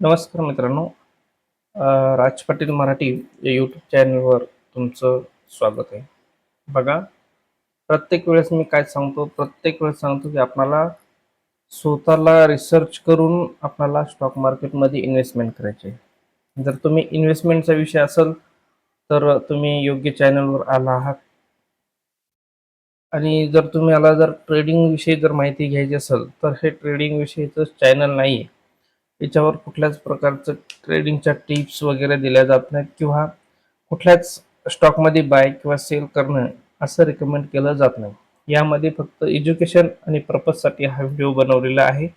नमस्कार मित्रांनो. राज पाटील मराठी या यूट्यूब चॅनलवर तुमचं स्वागत आहे. बघा प्रत्येक वेळेस मी काय सांगतो प्रत्येक वेळेस सांगतो की आपणाला स्वतःला रिसर्च करून आपल्याला स्टॉक मार्केटमध्ये इन्व्हेस्टमेंट करायची आहे. जर तुम्ही इन्व्हेस्टमेंटचा विषय असेल तर तुम्ही योग्य चॅनलवर आला आहात. आणि जर तुम्हाला जर ट्रेडिंगविषयी जर माहिती घ्यायची असेल तर हे ट्रेडिंग विषयीचं चॅनल नाही आहे याच्यावर कुठल्याच प्रकारचं ट्रेडिंगच्या टिप्स वगैरे दिल्या जात नाहीत किंवा कुठल्याच स्टॉकमध्ये बाय किंवा सेल करणं असं रिकमेंड केलं जात नाही. यामध्ये फक्त एज्युकेशन आणि पर्पजसाठी हा व्हिडिओ बनवलेला आहे.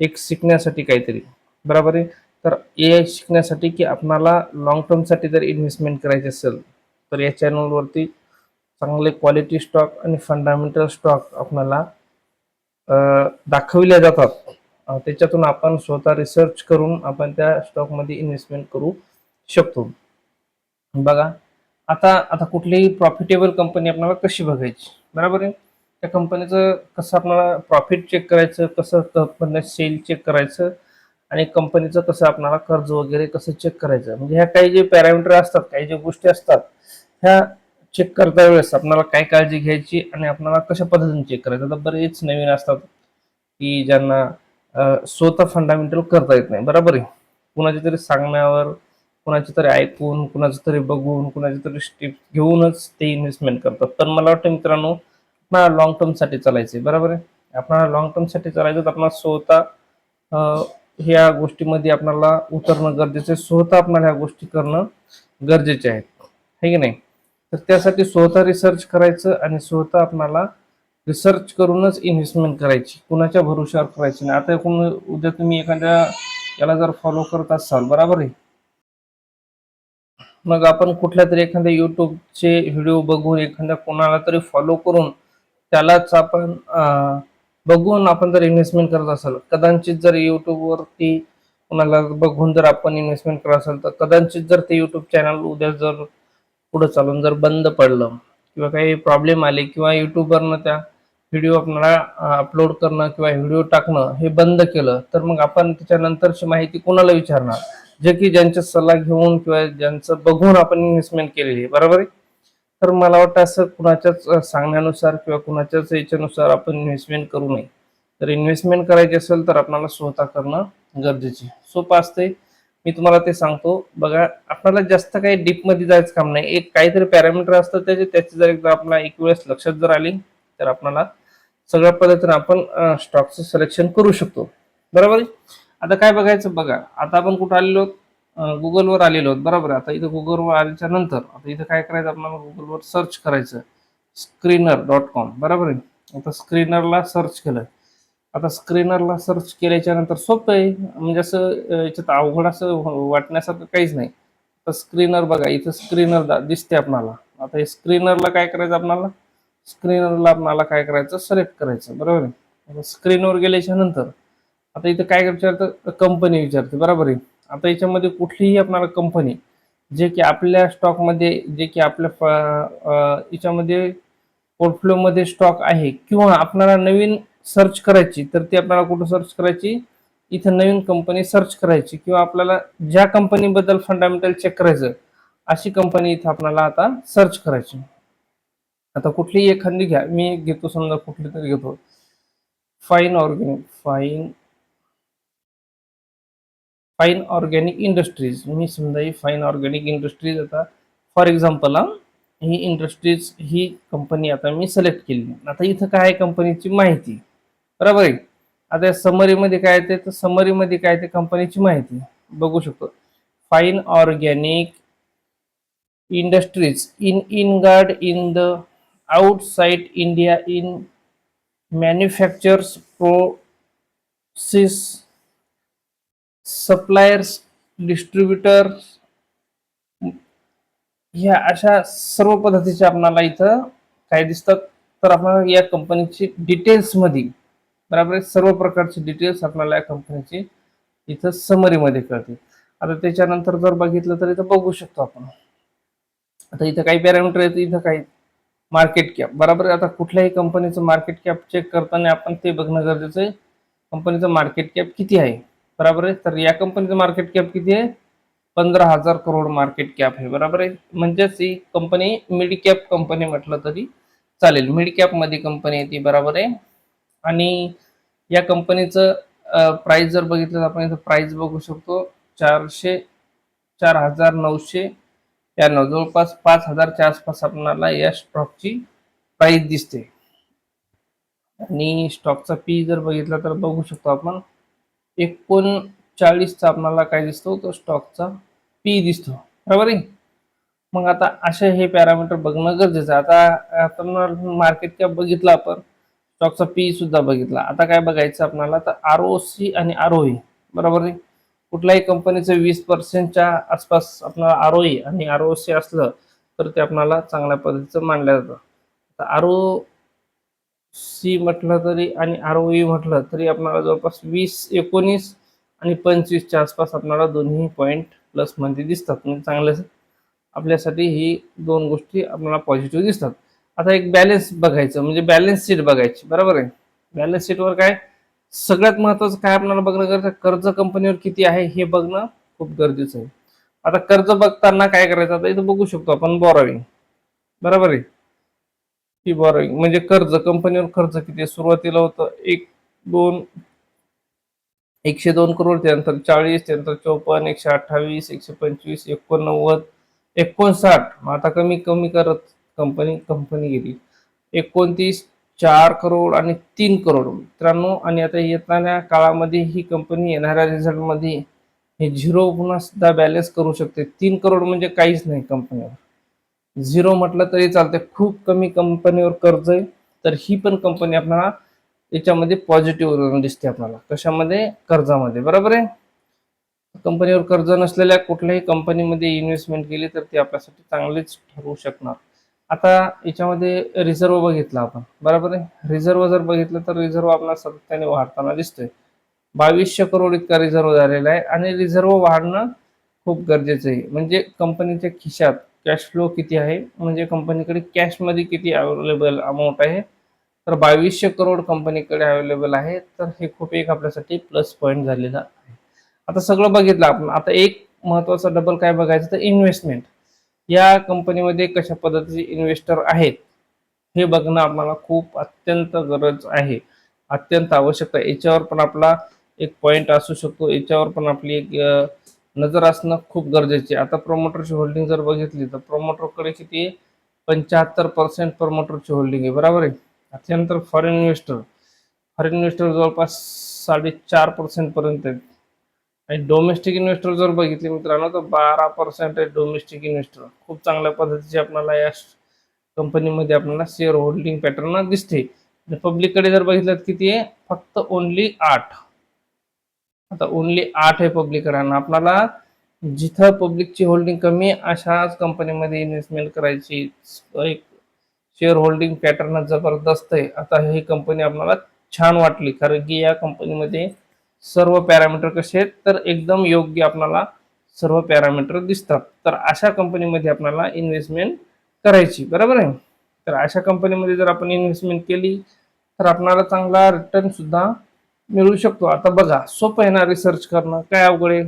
एक शिकण्यासाठी काहीतरी. बरोबर आहे? तर ए शिकण्यासाठी की आपणाला लॉंग टर्मसाठी जर इन्व्हेस्टमेंट करायची असेल तर या चॅनलवरती चांगले क्वालिटी स्टॉक आणि फंडामेंटल स्टॉक आपल्याला दाखविल्या जातात. त्याच्यातून आपण स्वतः रिसर्च करून आपण त्या स्टॉकमध्ये इन्व्हेस्टमेंट करू शकतो. बघा आता आता कुठलीही प्रॉफिटेबल कंपनी आपल्याला कशी बघायची? बरोबर आहे? त्या कंपनीचं कसं आपल्याला प्रॉफिट चेक करायचं कसं कंपनी सेल चेक करायचं आणि कंपनीचं कसं आपल्याला कर्ज वगैरे कसं चेक करायचं? म्हणजे ह्या काही जे पॅरामीटर असतात काही ज्या गोष्टी असतात ह्या चेक करता वेळेस आपल्याला काय काळजी घ्यायची आणि आपल्याला कशा पद्धतीने चेक करायचं? आता बरेच नवीन असतात की ज्यांना स्वतः फंडामेंटल करता येत नाही. बरोबर आहे? कुणाच्या तरी सांगण्यावर कुणाचे तरी ऐकून कुणाचं तरी बघून कुणाचे तरी स्टेप घेऊनच ते इन्व्हेस्टमेंट करतात. पण मला वाटतं मित्रांनो आपणाला लॉंग टर्मसाठी चालायचं आहे. बरोबर आहे? आपणाला लॉंग टर्मसाठी चालायचं तर आपल्याला स्वतः ह्या गोष्टीमध्ये आपल्याला उतरणं गरजेचं आहे. स्वतः आपणाला ह्या गोष्टी करणं गरजेचे आहेत है की नाही? तर त्यासाठी स्वतः रिसर्च करायचं आणि स्वतः आपणाला रिसर्च करूनच इन्व्हेस्टमेंट करायची. कुणाच्या भरोशावर करायची नाही. आता कोण उद्या तुम्ही एखाद्या याला जर फॉलो करत असाल बरोबर आहे? मग आपण कुठल्या तरी एखाद्या युट्यूबचे व्हिडिओ बघून एखाद्या कोणाला तरी फॉलो करून त्यालाच आपण बघून आपण जर इन्व्हेस्टमेंट करत असाल कदाचित जर युट्यूबवरती कोणाला बघून जर आपण इन्व्हेस्टमेंट करत असाल तर कदाचित जर ते युट्यूब चॅनल उद्या जर पुढे चालून जर बंद पडलं किंवा काही प्रॉब्लेम आले किंवा युट्यूबवरनं त्या व्हिडिओ आपणाला अपलोड करणं किंवा व्हिडिओ टाकणं हे बंद केलं तर मग आपण त्याच्यानंतरची माहिती कोणाला विचारणार? जे की ज्यांचा सल्ला घेऊन किंवा ज्यांचं बघून आपण इन्व्हेस्टमेंट केलेली आहे बरोबर आहे? तर मला वाटतं असं कुणाच्याच सांगण्यानुसार किंवा कुणाच्याच याच्यानुसार आपण इन्व्हेस्टमेंट करू नये. तर इन्व्हेस्टमेंट करायची असेल तर आपल्याला स्वतः करणं गरजेचे आहे. सोपं असते मी तुम्हाला ते सांगतो. बघा आपल्याला जास्त काही डीपमध्ये जायचं काम नाही. एक काहीतरी पॅरामीटर असतं त्याचे त्याची जर एकदा आपल्याला एक वेळेस लक्षात जर आली तर आपल्याला सगळ्या पद्धतीने आपण स्टॉकचं सिलेक्शन करू शकतो. बरोबर? आहे आता काय बघायचं बघा. आता आपण कुठं आलेलो आहोत? गुगलवर आलेलो आहोत. बरोबर? आहे आता इथं गुगलवर आल्याच्यानंतर आता इथं काय करायचं? आपल्याला गुगलवर सर्च करायचं. स्क्रीनर डॉट कॉम बरोबर? आहे आता स्क्रीनरला सर्च केलं. आता स्क्रीनरला सर्च केल्याच्यानंतर सोपं आहे. म्हणजे असं याच्यात अवघड असं वाटण्यासारखं काहीच नाही. तर स्क्रीनर बघा. इथं स्क्रीनर दिसते आपणाला. आता हे स्क्रीनरला काय करायचं आपणाला? स्क्रीनरला आपणाला काय करायचं? सिलेक्ट करायचं. बरोबर आहे? स्क्रीनवर गेल्याच्यानंतर आता इथं काय विचारतं? कंपनी विचारते. बरोबर आहे? आता याच्यामध्ये कुठलीही आपणाला कंपनी जे की आपल्या स्टॉकमध्ये जे की आपल्या याच्यामध्ये पोर्टफोलिओमध्ये स्टॉक आहे किंवा आपणाला नवीन सर्च करायची तर ती आपल्याला कुठं सर्च करायची? इथं नवीन कंपनी सर्च करायची किंवा आपल्याला ज्या कंपनीबद्दल फंडामेंटल चेक करायचं अशी कंपनी इथं आपल्याला आता सर्च करायची. आता कुठलीही एखादी घ्या मी घेतो समजा कुठली तरी घेतो. Fine organic fine fine organic industries मी समजा ही फाईन ऑर्गॅनिक इंडस्ट्रीज आता फॉर एक्झाम्पल ही इंडस्ट्रीज ही कंपनी आता मी सिलेक्ट केली. आता इथं काय आहे कंपनीची माहिती? बरोबर आहे? आता या समरीमध्ये काय येते तर समरीमध्ये काय ते कंपनीची माहिती? बघू शकतो. Fine organic industries in in guard in the outside India in manufactures process suppliers distributors ह्या अशा सर्व पद्धतीचे आपणाला इथं काय दिसतात. तर आपल्याला या कंपनीची डिटेल्समध्ये बरोबर सर्व प्रकारचे डिटेल्स आपल्याला या कंपनीची इथं समरीमध्ये कळते आता त्याच्यानंतर जर बघितलं तर इथं बघू शकतो आपण. आता इथं काही पॅरामीटर आहेत इथं काही मार्केट कॅप बरोबर आहे? आता कुठल्याही कंपनीचं मार्केट कॅप चेक करताना आपण ते बघणं गरजेचं आहे. कंपनीचं मार्केट कॅप किती आहे? बरोबर आहे? तर या कंपनीचं मार्केट कॅप किती आहे? पंधरा हजार करोड मार्केट कॅप आहे. बरोबर आहे? म्हणजेच ही कंपनी मिड कॅप कंपनी म्हटलं तरी चालेल. मिड कॅपमध्ये कंपनी आहे ती. बरोबर आहे? आणि या कंपनीचं प्राइस जर बघितलं तर आपण इथं प्राइस बघू शकतो. चारशे चार हजार नऊशे त्र्याण्णव जवळपास पाच हजारच्या आसपास आपणाला या स्टॉकची प्राइस दिसते. आणि स्टॉकचा पी जर बघितला तर बघू शकतो आपण एकोणचाळीसचा आपणाला काय दिसतो? तो स्टॉकचा पी दिसतो. बरोबर आहे? मग आता असे हे पॅरामीटर बघणं गरजेचं आहे. आता आपण मार्केट कॅप बघितला आपण स्टॉकचा पी सुद्धा बघितला. आता काय बघायचं आपणाला? तर आर ओ सी आणि आर ओ बरोबर आहे? कुठल्याही कंपनीचं वीस पर्सेंटच्या आसपास आपणाला आर ओ आणि आर ओ सी असलं तर ते आपणाला चांगल्या पद्धतीचं मानलं जातं. तर आर ओ सी म्हटलं तरी आणि आर ओ ई म्हटलं तरी आपणाला जवळपास वीस एकोणीस आणि पंचवीसच्या आसपास आपणाला दोन्ही पॉईंट प्लसमध्ये दिसतात. म्हणजे चांगलं आपल्यासाठी ही दोन गोष्टी आपल्याला पॉझिटिव्ह दिसतात. आता एक बॅलन्स बघायचं. म्हणजे बॅलन्स शीट बघायची. बरोबर आहे? बॅलन्स शीटवर काय? सगळ्यात महत्वाचं काय आपल्याला बघणं गरजेचं कर्ज कंपनीवर किती आहे हे बघणं खूप गरजेचं आहे. आता कर्ज बघताना काय करायचं? आता इथं बघू शकतो आपण बॉरोविंग बरोबर आहे? ही बॉरोविंग म्हणजे कर्ज कंपनीवर खर्च किती आहे? सुरुवातीला होतं एक दोन एकशे दोन करोड त्यानंतर चाळीस त्यानंतर चौपन्न एकशे अठ्ठावीस एकशे पंचवीस एकोणनव्वद एकोणसाठ. मग आता कमी कमी करत कंपनी कंपनी गेली. एकोणतीस चार करोड आणि तीन करोड. मित्रांनो आणि आता येणाऱ्या काळामध्ये ही कंपनी येणाऱ्या रिझल्टमध्ये हे झिरो पुन्हा सुद्धा बॅलन्स करू शकते. तीन करोड म्हणजे काहीच नाही कंपनीवर झिरो म्हटलं तरी चालते खूप कमी कंपनीवर कर्ज आहे. तर ही पण कंपनी आपल्याला याच्यामध्ये पॉझिटिव्ह दिसते आपल्याला. कशामध्ये? कर्जामध्ये. बरोबर आहे? कंपनीवर कर्ज नसलेल्या कुठल्याही कंपनीमध्ये इन्व्हेस्टमेंट केली तर ती आपल्यासाठी चांगलीच ठरवू शकणार. आता याच्यामध्ये रिझर्व बघितला आपण. बरोबर आहे? रिझर्व जर बघितलं तर रिझर्व आपला सातत्याने वाढताना दिसतोय. बावीसशे करोड इतका रिझर्व झालेला आहे आणि रिझर्व वाढणं खूप गरजेचं आहे. म्हणजे कंपनीच्या खिशात कॅश फ्लो किती आहे? म्हणजे कंपनीकडे कॅशमध्ये किती अवेलेबल अमाऊंट आहे? तर बावीसशे करोड कंपनीकडे अवेलेबल आहे. तर हे खूप एक आपल्यासाठी प्लस पॉईंट झालेला आहे. आता सगळं बघितलं आपण. आता एक महत्त्वाचा डबल काय बघायचं? तर इन्व्हेस्टमेंट या कंपनीमध्ये कशा पद्धतीचे इन्व्हेस्टर आहेत हे बघणं आम्हाला खूप अत्यंत गरज आहे. अत्यंत आवश्यकता याच्यावर पण आपला एक पॉईंट असू शकतो. याच्यावर पण आपली एक नजर असणं खूप गरजेचे आता प्रमोटरची होल्डिंग जर बघितली तर प्रमोटरकडे किती आहे? पंच्याहत्तर पर्सेंट प्रमोटरची होल्डिंग आहे. बरोबर आहे? त्यानंतर फॉरेन इन्व्हेस्टर फॉरेन इन्व्हेस्टर जवळपास साडेचार पर्सेंटपर्यंत आहेत आणि डोमेस्टिक इन्व्हेस्टर जर बघितले मित्रांनो तर बारा पर्सेंट आहे डोमेस्टिक इन्व्हेस्टर खूप चांगल्या पद्धतीचे आपल्याला या कंपनीमध्ये आपल्याला शेअर होल्डिंग पॅटर्न दिसते. पब्लिककडे जर बघितलं किती आहे? फक्त ओनली आठ. आता ओनली आठ आहे पब्लिककडे आणि आपल्याला जिथं पब्लिकची होल्डिंग कमी आहे अशाच कंपनीमध्ये इन्व्हेस्टमेंट करायची एक शेअर होल्डिंग पॅटर्न जबरदस्त आहे. आता ही कंपनी आपल्याला छान वाटली कारण की या कंपनीमध्ये सर्व पॅरामीटर कसे आहेत तर एकदम योग्य आपल्याला सर्व पॅरामीटर दिसतात. तर अशा कंपनीमध्ये आपल्याला इन्व्हेस्टमेंट करायची बरोबर आहे? तर अशा कंपनीमध्ये जर आपण इन्व्हेस्टमेंट केली तर आपणाला चांगला रिटर्न सुद्धा मिळू शकतो. आता बघा सोपं आहे ना रिसर्च करणं. काय अवघड आहे?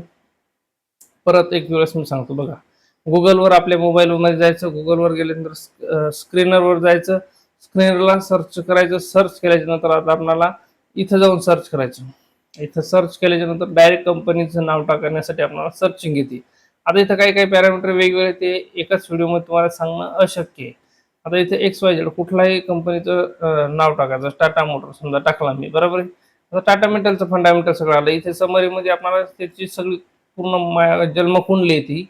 परत एक वेळेस मी सांगतो बघा. गुगलवर आपल्या मोबाईलमध्ये जायचं गुगलवर गेल्यानंतर स्क्रीनरवर जायचं. स्क्रीनरला सर्च करायचं सर्च केल्याच्यानंतर आता आपल्याला इथं जाऊन सर्च करायचं. इथं सर्च केल्याच्यानंतर डायरेक्ट कंपनीचं नाव टाकण्यासाठी आपल्याला सर्चिंग येते. आता इथं काही काही पॅरामीटर वेगवेगळे ते एकाच व्हिडिओमध्ये तुम्हाला सांगणं अशक्य आहे. आता इथे एक्स वाय झेड कुठलाही कंपनीचं नाव टाकायचं. टाटा मोटर समजा टाकला मी बरोबर आहे? आता टाटा मेटलचं फंडामेंटल सगळं आलं. इथे समरीमध्ये आपल्याला त्याची सगळी पूर्ण जन्मकुंडली येते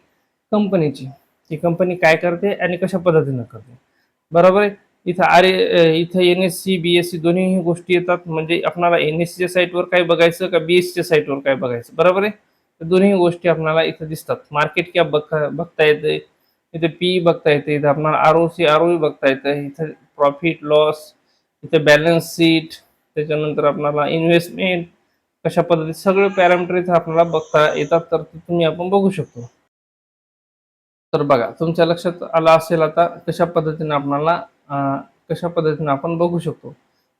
कंपनीची ती कंपनी काय करते आणि कशा पद्धतीनं करते? बरोबर आहे? इथं आर इथं N S C B S C दोन्ही गोष्टी येतात. म्हणजे आपणाला एन एस सीच्या साईटवर काय बघायचं का बी एस सीच्या साईटवर काय बघायचं? बरोबर आहे? तर दोन्ही गोष्टी आपल्याला इथं दिसतात. मार्केट कॅप बघ बघता येते इथे पी बघता येते इथं आपणाला R O C R O बघता येतं इथं प्रॉफिट लॉस इथे बॅलन्स शीट त्याच्यानंतर आपणाला इन्व्हेस्टमेंट कशा पद्धतीत सगळे पॅरामीटर इथं आपल्याला बघता येतात. तर तुम्ही आपण बघू शकतो. तर बघा तुमच्या लक्षात आलं असेल आता कशा पद्धतीने आपणाला कशा पद्धतीने आपण बघू शकतो.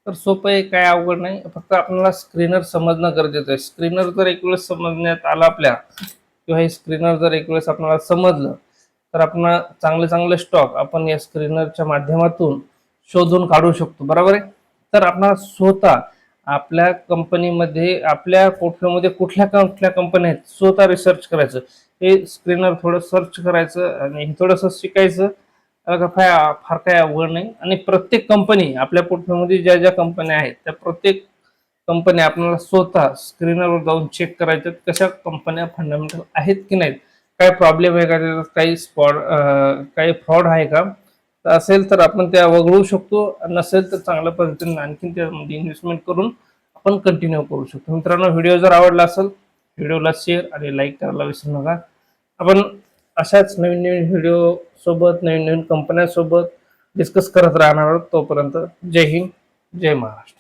तर सोपं आहे काय अवघड नाही. फक्त आपल्याला स्क्रीनर समजणं गरजेचं आहे. स्क्रीनर जर एक वेळेस समजण्यात आला आपल्या किंवा हे स्क्रीनर जर एक वेळेस आपल्याला समजलं तर आपण चांगले चांगले स्टॉक आपण या स्क्रीनरच्या माध्यमातून शोधून काढू शकतो. बरोबर आहे? तर आपण स्वतः आपल्या कंपनीमध्ये आपल्या पोर्टफोलिओमध्ये कुठल्या कुठल्या कंपन्या आहेत स्वतः रिसर्च करायचं. हे स्क्रीनर थोडं सर्च करायचं आणि हे थोडंसं शिकायचं. फार फार काय अवघड नाही. आणि प्रत्येक कंपनी आपल्या पोर्टफोलिओमध्ये ज्या ज्या कंपन्या आहेत त्या प्रत्येक कंपन्या आपल्याला स्वतः स्क्रीनवर जाऊन चेक करायच्यात कशा कंपन्या फंडामेंटल आहेत की नाहीत. काय प्रॉब्लेम आहे का त्याच्यात? काही स्पॉट काही फ्रॉड आहे का? तर असेल तर आपण त्या वगळू शकतो. नसेल तर चांगल्या पद्धतीने आणखीन त्यामध्ये इन्व्हेस्टमेंट करून आपण कंटिन्यू करू शकतो. मित्रांनो व्हिडिओ जर आवडला असेल व्हिडिओला शेअर आणि लाईक करायला विसरू नका. आपण अशाच नवीन नवीन व्हिडिओ सोबत नवीन नवीन कंपन्यांसोबत डिस्कस करत राहणार आहोत तोपर्यंत जय हिंद जय महाराष्ट्र.